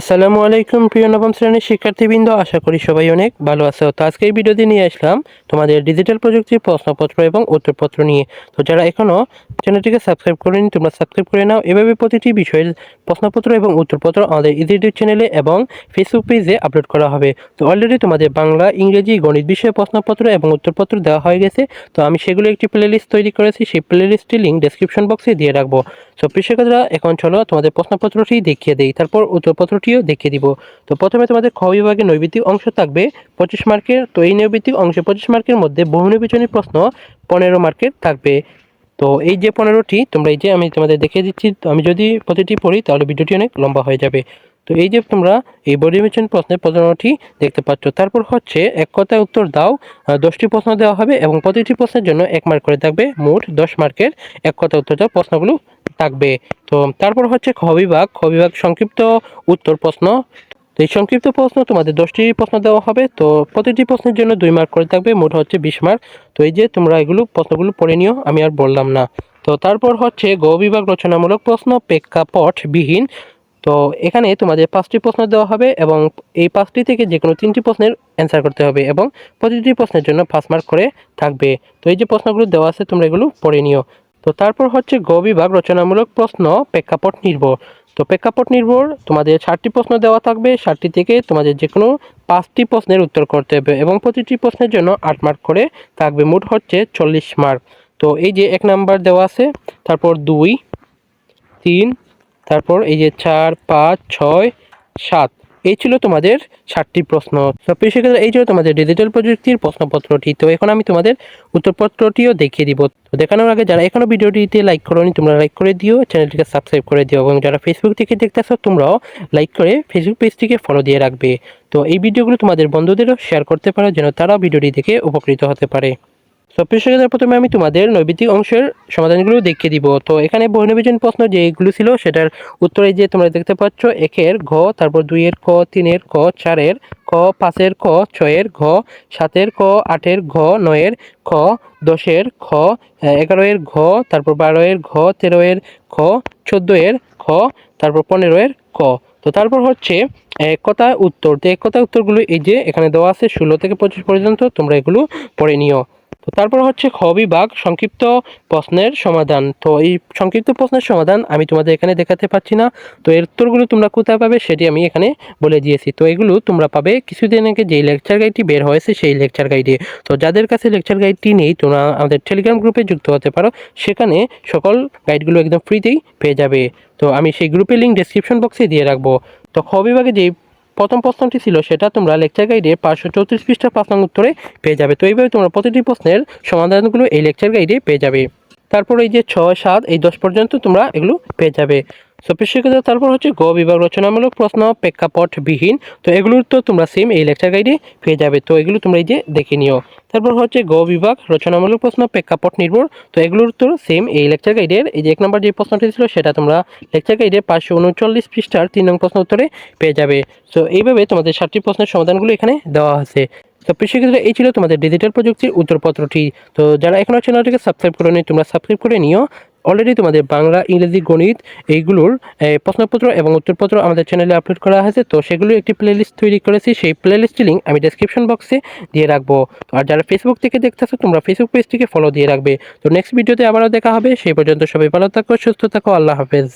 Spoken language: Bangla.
আসসালামু আলাইকুম, প্রিয় নবম শ্রেণির শিক্ষার্থীবৃন্দ, আশা করি সবাই অনেক ভালো আছো। তো আজকে এই ভিডিওতে নিয়ে আসলাম তোমাদের ডিজিটাল প্রযুক্তির প্রশ্নপত্র এবং উত্তরপত্র নিয়ে। তো যারা এখনও চ্যানেলটিকে সাবস্ক্রাইব করেনি, তোমরা সাবস্ক্রাইব করে নাও। এভাবে প্রতিটি বিষয়ের প্রশ্নপত্র এবং উত্তরপত্র আমাদের ইউটিউব চ্যানেলে এবং ফেসবুক পেজে আপলোড করা হবে। তো অলরেডি তোমাদের বাংলা, ইংরেজি, গণিত বিষয়ে প্রশ্নপত্র এবং উত্তরপত্র দেওয়া হয়ে গেছে। তো আমি সেগুলো একটি প্লেলিস্ট তৈরি করেছি। সেই প্লেলিস্টটির লিঙ্ক ডেসক্রিপশন বক্সে দিয়ে রাখব। তো কৃষকরা এখন চলো তোমাদের প্রশ্নপত্রটি দেখিয়ে দেই। তারপর উত্তরপত্রটিও দেখিয়ে দিব। তো প্রথমে তোমাদের খ বিভাগের নৈবিত্তিক অংশ থাকবে পঁচিশ মার্কের, তো এই নৈবিত্তিক অংশে পঁচিশ মার্কের মধ্যে বহু নির্বাচনী প্রশ্ন পনেরো মার্কের থাকবে। তো এই যে পনেরোটি, তোমরা এই যে আমি তোমাদের দেখিয়ে দিচ্ছি, তো আমি যদি প্রতিটি পড়ি তাহলে ভিডিওটি অনেক লম্বা হয়ে যাবে। তো এই যে তোমরা এই বডি নির্বাচন প্রশ্নের পনেরোটি দেখতে পাচ্ছ, তারপর হচ্ছে এক কথায় উত্তর দাও দশটি প্রশ্ন দেওয়া হবে এবং প্রতিটি প্রশ্নের জন্য এক মার্ক করে থাকবে, মোট দশ মার্কের এক কথা উত্তর দাও প্রশ্নগুলো থাকবে। তো তারপর হচ্ছে খ বিভাগ। খ বিভাগ সংক্ষিপ্ত উত্তর প্রশ্ন। তো এই সংক্ষিপ্ত প্রশ্ন তোমাদের দশটি প্রশ্ন দেওয়া হবে। তো প্রতিটি প্রশ্নের জন্য দুই মার্ক করে থাকবে, মোট হচ্ছে বিশ মার্ক তো এই যে তোমরা এগুলো প্রশ্নগুলো পড়ে নিও, আমি আর বললাম না। তো তারপর হচ্ছে গ বিভাগ রচনামূলক প্রশ্ন প্রেক্ষাপট বিহীন। তো এখানে তোমাদের পাঁচটি প্রশ্ন দেওয়া হবে এবং এই পাঁচটি থেকে যে কোনো তিনটি প্রশ্নের অ্যান্সার করতে হবে এবং প্রতিটি প্রশ্নের জন্য পাঁচ মার্ক করে থাকবে। তো এই যে প্রশ্নগুলো দেওয়া আছে, তোমরা এগুলো পড়ে নিও। তো তারপর হচ্ছে গ বিভাগ রচনামূলক প্রশ্ন প্রেক্ষাপট নির্ভর। তো প্রেক্ষাপট নির্ভর, তোমাদের ষাটটি প্রশ্ন দেওয়া থাকবে ষাটটি থেকে তোমাদের যে কোনো পাঁচটি প্রশ্নের উত্তর করতে হবে এবং প্রতিটি প্রশ্নের জন্য আট মার্ক করে থাকবে, মোট হচ্ছে চল্লিশ মার্ক। তো এই যে এক নাম্বার দেওয়া আছে, তারপর দুই, তিন, তারপর এই যে চার, পাঁচ, ছয়, সাত। এই ছিল তোমাদের ষাটটি প্রশ্ন। প্রিয় শিক্ষার্থীরা, এই ছিল তোমাদের ডিজিটাল প্রযুক্তির প্রশ্নপত্রটি। তো এখন আমি তোমাদের উত্তরপত্রটিও দেখিয়ে দিব। তো দেখানোর আগে যারা এখনও ভিডিওটিতে লাইক করোনি তোমরা লাইক করে দিও চ্যানেলটিকে সাবস্ক্রাইব করে দিও এবং যারা ফেসবুক থেকে দেখতেছো তোমরাও লাইক করে ফেসবুক পেজটিকে ফলো দিয়ে রাখবে। তো এই ভিডিওগুলো তোমাদের বন্ধুদেরও শেয়ার করতে পারো যেন তারা ভিডিওটি দেখে উপকৃত হতে পারে। তো প্রিয় প্রথমে আমি তোমাদের নৈবিত্তিক অংশের সমাধানগুলো দেখিয়ে দিব। তো, এখানে বহুনির্বাচন প্রশ্ন যেগুলো ছিল, সেটার উত্তরে যে তোমরা দেখতে পাচ্ছ, একের ঘ, তারপর দুইয়ের ক তিনের ক, চারের ক, পাঁচের ক, ছয়ের ঘ, সাতের ক, আটের ঘ, নয়ের খ, দশের খ, এগারোয়ের ঘ, তারপর বারোয়ের ঘ, তেরোয়ের খ, চোদ্দোয়ের খ, তারপর পনেরোয়ের ক। তো, তারপর হচ্ছে, এক কথা উত্তর। তো, এক কথা উত্তরগুলো এই যে এখানে দেওয়া আছে, ষোলো থেকে পঁচিশ পর্যন্ত তোমরা এগুলো পড়ে নিও। তো তারপর হচ্ছে খ বিভাগ, সংক্ষিপ্ত প্রশ্নের সমাধান। তো এই সংক্ষিপ্ত প্রশ্নের সমাধান আমি তোমাদের এখানে দেখাতে পাচ্ছি না। তো এর উত্তরগুলো তোমরা কোথায় পাবে সেটি আমি এখানে বলে দিয়েছি। তো এগুলো তোমরা পাবে কিছুদিন আগে যেই লেকচার গাইডটি বের হয়েছে সেই লেকচার গাইডে তো যাদের কাছে লেকচার গাইডটি নেই, তোমরা আমাদের টেলিগ্রাম গ্রুপে যুক্ত হতে পারো। সেখানে সকল গাইডগুলো একদম ফ্রিতেই পেয়ে যাবে। তো আমি সেই গ্রুপের লিঙ্ক ডেসক্রিপশন বক্সে দিয়ে রাখব। তো খ বিভাগে যেই প্রথম প্রশ্নটি ছিল সেটা তোমরা লেকচার গাইডে পাঁচশো চৌত্রিশ পৃষ্ঠা পাঁচ উত্তরে পেয়ে যাবে। তো এইভাবে তোমরা প্রতিটি প্রশ্নের সমাধানগুলো এই লেকচার গাইডে পেয়ে যাবে। তারপর এই যে ছয়, সাত, এই দশ পর্যন্ত তোমরা এগুলো পেয়ে যাবে। সো শিক্ষার্থীরা তারপর হচ্ছে গ বিভাগ রচনামূলক প্রশ্ন প্রেক্ষাপট বিহীন তো এগুলোর তো তোমরা সেম এই লেকচার গাইডে পেয়ে যাবে। তো এগুলো তোমরা এই যে দেখে নিও। তারপর হচ্ছে গ বিভাগ রচনামূলক প্রশ্ন প্রেক্ষাপট নির্ভর তো এগুলোর তো সেম এই লেকচার গাইডের এই যে এক নম্বর যে প্রশ্নটি ছিল, সেটা তোমরা লেকচার গাইডে পাঁচশো উনচল্লিশ পৃষ্ঠার তিন নং প্রশ্ন উত্তরে পেয়ে যাবে। তো এইভাবে তোমাদের ষাটটি প্রশ্নের সমাধানগুলো এখানে দেওয়া আছে তো কৃষিক্ষেত্রে এই ছিল তোমাদের ডিজিটাল প্রযুক্তির উত্তরপত্রটি। তো যারা এখনও চ্যানেলটিকে সাবস্ক্রাইব করে তোমরা সাবস্ক্রাইব করে নিও। অলরেডি তোমাদের বাংলা, ইংরেজি, গণিত এইগুলোর প্রশ্নপত্র এবং উত্তরপত্র আমাদের চ্যানেলে আপলোড করা হয়েছে। তো সেগুলোর একটি প্লেলিস্ট তৈরি করেছি। সেই প্লেলিস্টের লিঙ্ক আমি ডেসক্রিপশন বক্সে দিয়ে রাখব। আর যারা ফেসবুক থেকে দেখতেছো, তোমরা ফেসবুক পেজটিকে ফলো দিয়ে রাখবে। তো নেক্সট ভিডিওতে আবারও দেখা হবে। সেই পর্যন্ত সবাই ভালো থাকো, সুস্থ থাকো, আল্লাহ হাফেজ।